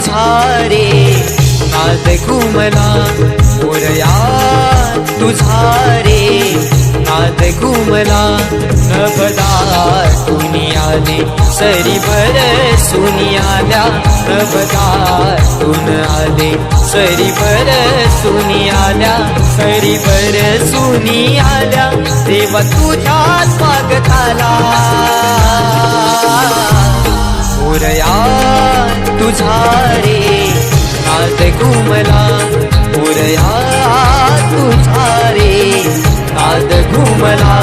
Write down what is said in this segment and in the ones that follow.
तुझा रे नाद घुमला मोरया तुझा रे नाद घुमला नभदार दुनियाने सरी भर सुनियाला. नभदा तुन आले सरी भर सुनियाला. सरी भर सुनियाला देवा तुझ्या स्वागताला मोरया तुझा रे. नाद घुमला मोरया तुझा रे. नाद घुमला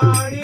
party.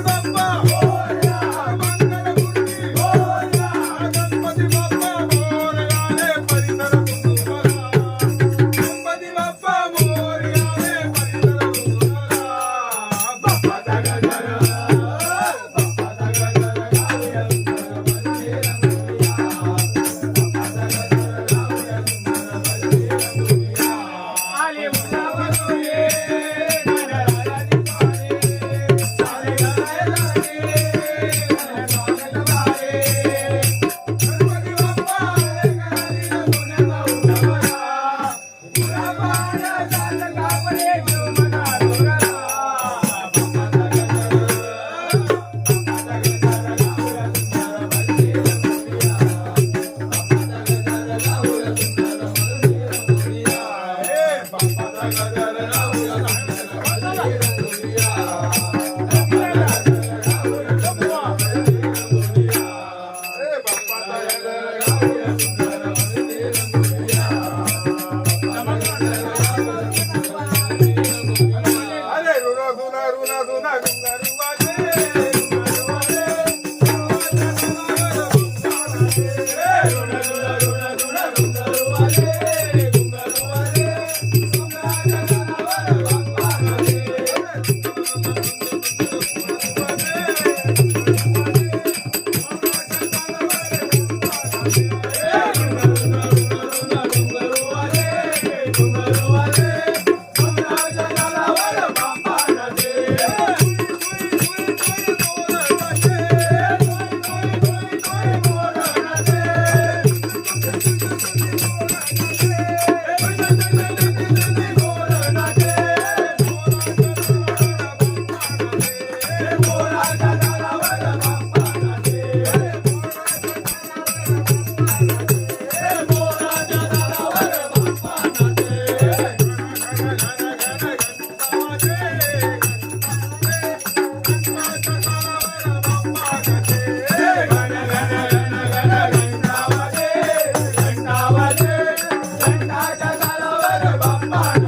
Shiva. Bye.